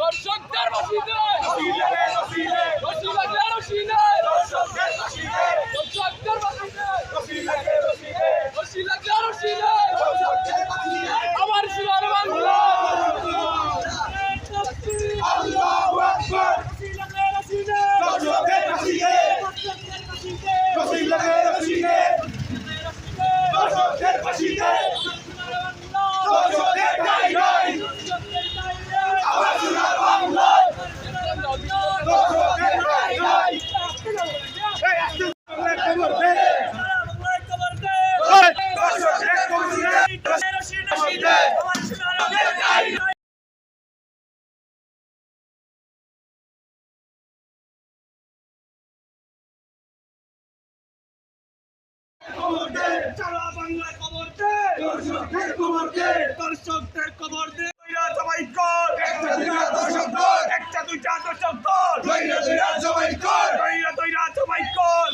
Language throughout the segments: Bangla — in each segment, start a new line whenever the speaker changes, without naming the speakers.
দর্শকদের রশিদে
সারা বাংলায় খবর দে দর্শকদের খবর দে কইরা সবাই কর একটা দুইটা দর্শক কর কইরা দুইরা সবাই কর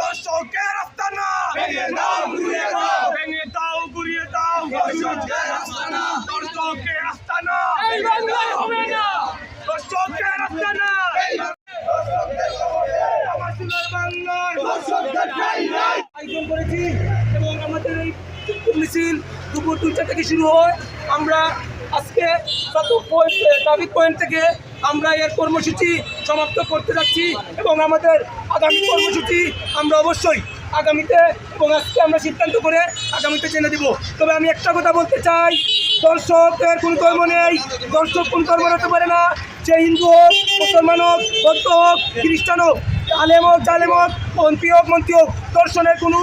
দর্শকের আস্তানা ভেঙে দাও ঘুরিয়ে দাও দর্শকের আস্তানা দর্শকের আস্তানা আমার সোনার বাংলায় আয়োজন করেছি এবং আমাদের এই মিছিল দুপুর দুইটা থেকে শুরু হয়। আমরা আজকে ট্রাফিক পয়েন্ট থেকে আমরা এর কর্মসূচি সমাপ্ত করতে যাচ্ছি এবং আমাদের আগামী কর্মসূচি আমরা অবশ্যই আগামীতে এবং আজকে আমরা সিদ্ধান্ত করে আগামীতে জেনে দিব। তবে আমি একটা কথা বলতে চাই। দর্শকের কোনো কর্ম নেই। দর্শক কোন কর্ম হতে পারে না। সে হিন্দু হোক, মুসলমান হোক, বৌদ্ধ হোক, খ্রিস্টান হোক, আলেম হোক, জালেম হোক, মন্ত্রী হোক মন্ত্রী হোক, দর্শনের কোনো,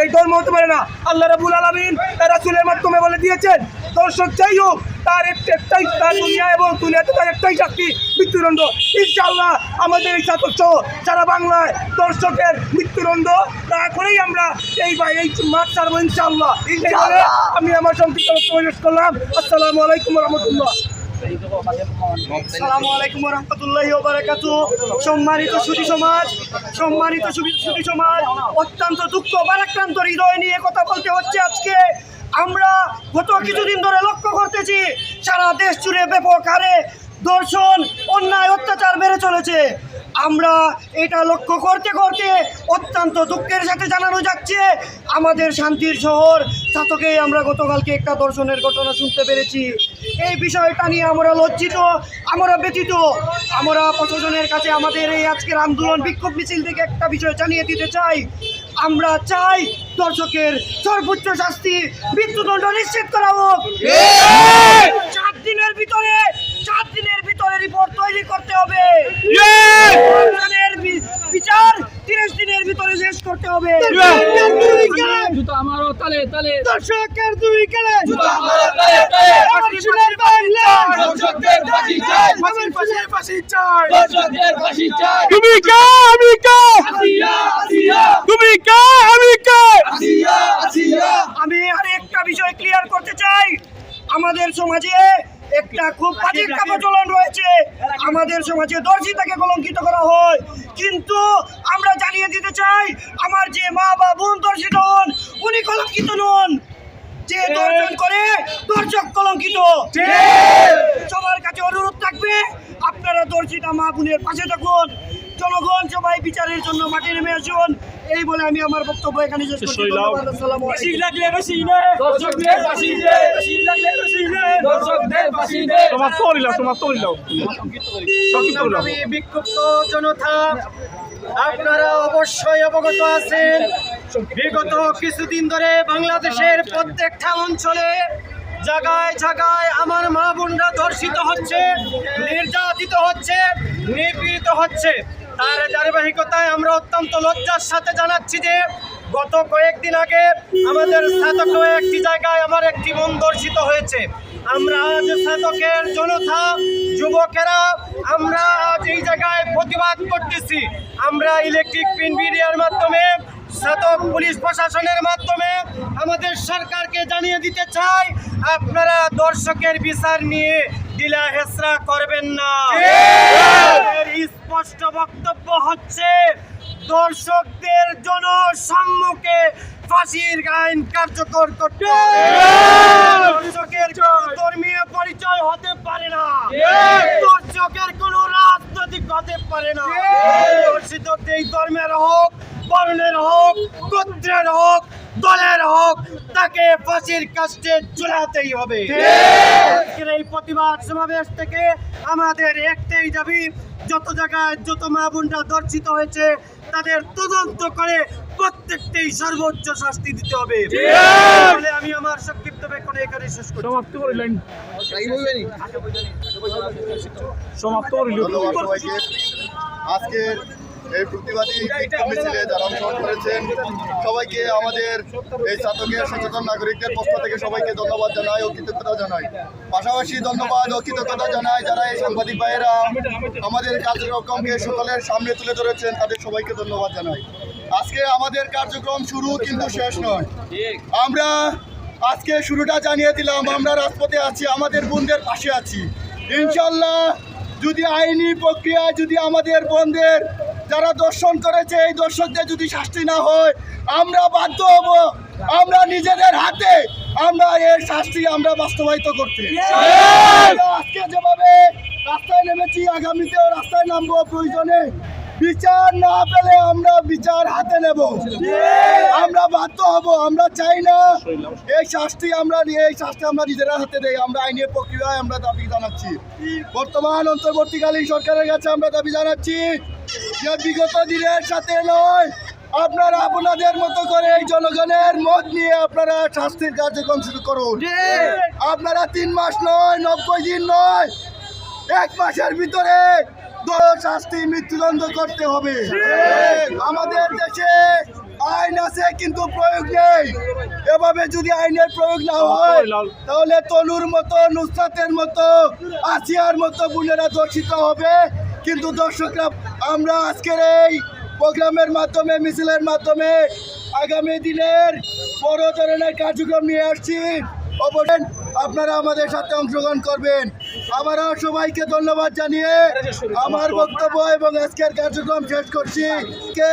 এই ধর্ম হতে পারে না। আল্লাহ রাবুল আলমিন তারা রাসুলের মাধ্যমে বলে দিয়েছেন, দর্শক যাই হোক তার একটা- একটাই তার দুনিয়া এবং দুনিয়াতে তার একটাই চাকরি, মৃত্যুদণ্ড। ইনশাআল্লাহ আমাদের এই ছাত্র সারা বাংলায় দর্শকের মৃত্যুদণ্ড তা করেই আমরা এই বা এই মাঠ ছাড়বো বলে আমি আমার সংক্ষিপ্ত শেষ করলাম। আসসালামু আলাইকুম রহমতুল্লাহ সম্মানিত সুধী সমাজ, সম্মানিত সুধী সমাজ, অত্যন্ত দুঃখ বারাক্রান্ত হৃদয় নিয়ে কথা বলতে হচ্ছে আজকে। আমরা গত কিছুদিন ধরে লক্ষ্য করতেছি, সারা দেশ জুড়ে ব্যাপক হারে দর্শন অন্যায়, অত্যাচার বেড়ে চলেছে। আমরা এটা লক্ষ্য করতে করতে অত্যন্ত দুঃখের সাথে জানানো যাচ্ছে, আমাদের শান্তির শহর। চাতকেই আমরা গতকালকে একটা দর্শনের ঘটনা শুনতে পেরেছি। এই বিষয়টা নিয়ে আমরা লজ্জিত, আমরা ব্যতীত আমরা প্রশাসনের কাছে আমাদের এই আজকের আন্দোলন বিক্ষোভ মিছিল থেকে একটা বিষয় জানিয়ে দিতে চাই। আমরা চাই দর্শকের সর্বোচ্চ শাস্তি মৃত্যুদণ্ড নিশ্চিত করা হোক। সাত দিনের ভিতরে সাত দিনের ভিতরে রিপোর্ট তৈরি করতে হবে। বিচার তিরিশ দিনের ভিতরে শেষ করতে হবে।
জুতো আমারও তালে তালে
দর্শকের দুই গেলে
দর্শকদের ফাঁসি চাই। দর্শকদের ফাঁসি চাই।
তুমি কে? আমি কে?
আসিয়া আসিয়া।
তুমি কে? আমি কে?
আসিয়া আসিয়া।
আমি আর একটা বিষয় ক্লিয়ার করতে চাই। আমাদের সমাজে একটা খুব বাজে প্রচলন রয়েছে। আমাদের সমাজে দর্শিতাকে কলঙ্কিত করা হয়। কিন্তু আমরা জানিয়ে দিতে চাই আমার যে মা বা বোন দর্শিত হন উনি কলঙ্কিত নন। যে দর্শন করে দর্শক কলঙ্কিত। সবার কাছে অনুরোধ থাকবে আপনারা দর্শিতা মা বোনের পাশে থাকুন। জনগণ সবাই বিচারের জন্য মাঠে নেমে আসুন। এই বলে আমি আমার বক্তব্য এখানে শেষ করছি।
বিক্ষুব্ধ জনতা। আপনারা অবশ্যই অবগত আছেন। বিগত কিছুদিন ধরে বাংলাদেশের প্রত্যেকটা অঞ্চলে জায়গায় জায়গায় আমার মা বোনরা ধর্ষিত হচ্ছে, নির্যাতিত হচ্ছে, নিপীড়িত হচ্ছে। তার ধারাবাহিকতায় আমরা অত্যন্ত লজ্জার সাথে জানাচ্ছি যে গত কয়েকদিন আগে আমাদের স্নাতক একটি জায়গায় আমার একটি বোন দর্শিত হয়েছে। আমরা আজ স্নাতকের জনতা যুবকেরা আমরা আজ এই জায়গায় প্রতিবাদ করতেছি। আমরা ইলেকট্রিক প্রিন্ট মিডিয়ার মাধ্যমে স্নাতক পুলিশ প্রশাসনের মাধ্যমে আমাদের সরকারকে জানিয়ে দিতে চাই আপনারা দর্শকের বিচার নিয়ে দিলা হেসরা করবেন না। স্পষ্ট বক্তব্য হচ্ছে দর্শকদের জনসম্মুখে ফাঁসির আইন কার্যকর করতে দর্শকের ধর্মীয় পরিচয় হতে পারে না। দর্শকের কোন রাজনৈতিক হতে পারে না। দর্শিত এই ধর্মের হোক বর্ণের হোক গোত্রের হোক দলের হোক তাকে ফাঁসির কাস্টে ঝুলাতেই হবে। এই প্রতিবাদ সমাবেশ থেকে আমাদের একটাই দাবি যত জায়গায় যত মা বোনরা দর্শিত হয়েছে তাদের তদন্ত করে প্রত্যেকটাই সর্বোচ্চ শাস্তি দিতে হবে। আমি আমার সংক্ষিপ্ত বেকনে এখানে শেষ করি
সমাপ্ত করিলেন সমাপ্ত করিল
আজকের এই প্রতিবাদী মিছিলে যারা অংশগ্রহণ করেছেন, সবাইকে আমাদের এই ছাত্রকে সচেতন নাগরিকদের পক্ষ থেকে সবাইকে ধন্যবাদ জানাই ও কৃতজ্ঞতা জানাই। পাশাপাশি ধন্যবাদ ও কৃতজ্ঞতা জানাই যারা এই সাংবাদিক ভাইয়েরা আমাদের কার্যক্রমকে সকলের সামনে তুলে ধরেছেন, তাদের সবাইকে ধন্যবাদ জানাই। আজকে আমাদের কার্যক্রম শুরু কিন্তু শেষ নয়। আমরা আজকে শুরুটা জানিয়ে দিলাম, আমরা রাজপথে আছি, আমাদের বোনদের পাশে আছি। ইনশাল্লাহ যদি আইনি প্রক্রিয়া যদি আমাদের বোনদের যারা দর্শন করেছে এই দর্শকদের যদি শাস্তি না হয় আমরা বাধ্য হব। আমরা নিজেদের হাতে আমরা এর শাস্তি আমরা বাস্তবায়িত করতে। আজকে যেভাবে রাস্তায় নেমেছি আগামীতেও রাস্তায় নামবো প্রয়োজনে। বিচার না পেলে আমরা বিচার হাতে নেব। আমরা বাধ্য হব, আমরা চাই না। এই শাস্তি আমরা নিয়ে, এই শাস্তি আমরা নিজেরা হাতে দেই আমরা আইনের প্রক্রিয়ায় আমরা দাবি জানাচ্ছি। বর্তমান অন্তর্বর্তীকালীন সরকারের কাছে আমরা দাবি জানাচ্ছি যে বিগত দিনের সাথে নয়, আপনারা আপনাদের মতো করে এই জনগণের মত নিয়ে আপনারা শাস্তির কার্যক্রম শুরু করুন। আপনারা তিন মাস নয়, নব্বই দিন নয়, এক মাসের ভিতরে শাস্তি মৃত্যুদণ্ড করতে হবে। আমাদের দেশে আইন আছে, কিন্তু প্রয়োগ নেই। এভাবে যদি আইনের প্রয়োগ না হয়, তাহলে তনুর মতো, নুসরাতের মতো, আসিয়ার মতো বোনেরা দর্শিত হবে। কিন্তু দর্শকরা, আমরা আজকের এই প্রোগ্রামের মাধ্যমে, মিছিলের মাধ্যমে আগামী দিনের বড় ধরনের কার্যক্রম নিয়ে আসছি। অবশ্যই আপনারা আমাদের সাথে অংশগ্রহণ করবেন। আমরা সবাইকে ধন্যবাদ জানিয়ে আমার বক্তব্য এবং আজকের কার্যক্রম শেষ করছি। কে?